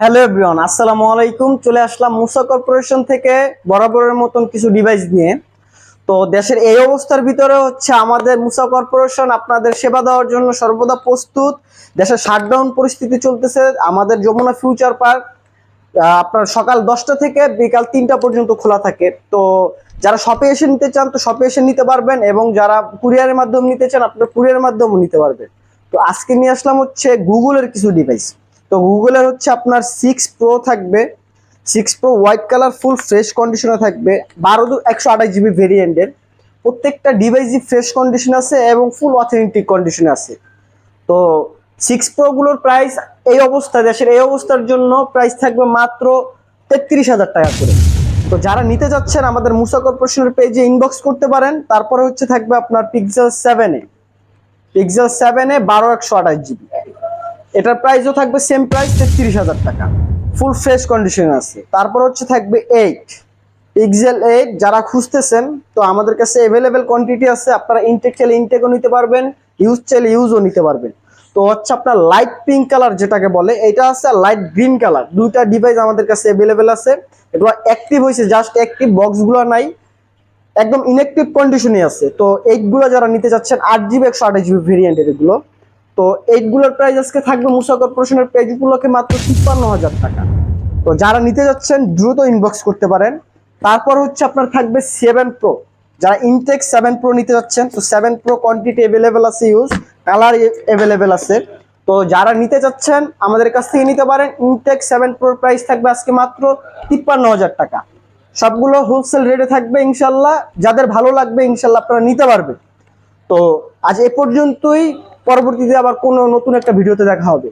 Hello everyone, আসসালামু আলাইকুম। চলে আসলাম মুসা কর্পোরেশন থেকে বরাবরের মতন কিছু ডিভাইস নিয়ে। তো দেশের এই অবস্থার ভিতরে হচ্ছে আমাদের মুসা কর্পোরেশন আপনাদের সেবা দেওয়ার জন্য সর্বদা প্রস্তুত। দেশের শাটডাউন পরিস্থিতি চলতেছে, আমাদের যমুনা ফিউচার পার্ক আপনার সকাল দশটা থেকে বিকাল তিনটা পর্যন্ত খোলা থাকে। তো যারা শপে এসে নিতে চান, তো শপে এসে নিতে পারবেন এবং যারা কুরিয়ারের মাধ্যমে নিতে চান, আপনার কুরিয়ারের মাধ্যমেও নিতে পারবেন। তো আজকে নিয়ে আসলাম হচ্ছে গুগলের কিছু ডিভাইস তো গুগলের হচ্ছে আপনার সিক্স প্রো থাকবে six pro white colour full fresh কন্ডিশনে থাকবে, বারো দু একশো আঠাশ জিবি ভেরিয়েন্টের প্রত্যেকটা ডিভাইসই ফ্রেশ কন্ডিশন আছে এবং ফুল অথেন্টিক কন্ডিশনে আছে। তো সিক্স প্রোগুলোর প্রাইস এই অবস্থা, দেশের এই অবস্থার জন্য প্রাইস থাকবে মাত্র তেত্রিশ হাজার টাকা করে। তো যারা নিতে যাচ্ছেন আমাদের মুসা কর্পোরেশনের পেজে ইনবক্স করতে পারেন, তারপরে হচ্ছে থাকবে আপনার পিক্সেল সেভেনে পিক্সেল সেভেনে বারো একশো আঠাশ জিবি এটার প্রাইসও থাকবে সেম প্রাইস তেত্রিশ হাজার টাকা। ফুল ফ্রেশ কন্ডিশন আছে। তারপর হচ্ছে থাকবে এইট পিক্সেল এইট যারা খুঁজতেছেন, তো আমাদের কাছে অ্যাভেলেবেল কোয়ান্টিটি আছে। আপনারা ইনটেক চাইলে ইনটেকও নিতে পারবেন ইউজ চাইলে ইউজও নিতে পারবেন। তো হচ্ছে আপনার লাইট পিঙ্ক কালার যেটাকে বলে, এটা আছে লাইট গ্রিন কালার দুইটা ডিভাইস আমাদের কাছে অ্যাভেলেবেল আছে। এগুলো অ্যাক্টিভ হয়েছে জাস্ট অ্যাক্টিভ বক্সগুলো নাই। একদম ইনঅ্যাক্টিভ কন্ডিশনে আছে। তো এইটগুলো যারা নিতে চাচ্ছেন আট জিবি একশো আঠাশ জিবি ভেরিয়েন্টের এগুলো। তো এইটগুলোর প্রাইস আজকে থাকবে মুসা কর্পোরেশনের পেজগুলোকে মাত্র তিপ্পান্ন হাজার টাকা। তো যারা নিতে যাচ্ছেন, দ্রুত ইনবক্স করতে পারেন। তারপর হচ্ছে আপনার থাকবে সেভেন প্রো যারা ইনটেক সেভেন প্রো নিতে যাচ্ছেন, তো সেভেন প্রো কোয়ান্টিটি অ্যাভেলেবেল আছে ইউজ কালার অ্যাভেলেবেল আছে। তো যারা নিতে চাচ্ছেন আমাদের কাছ থেকে নিতে পারেন ইনটেক সেভেন প্রোর প্রাইস থাকবে আজকে মাত্র তিপ্পান্ন হাজার টাকা। সবগুলো হোলসেল রেটে থাকবে ইনশাল্লাহ। যাদের ভালো লাগবে, ইনশাল্লাহ আপনারা নিতে পারবেন। তো আজ এ পর্যন্তই। পরবর্তীতে আবার কোনো নতুন একটা ভিডিওতে দেখা হবে।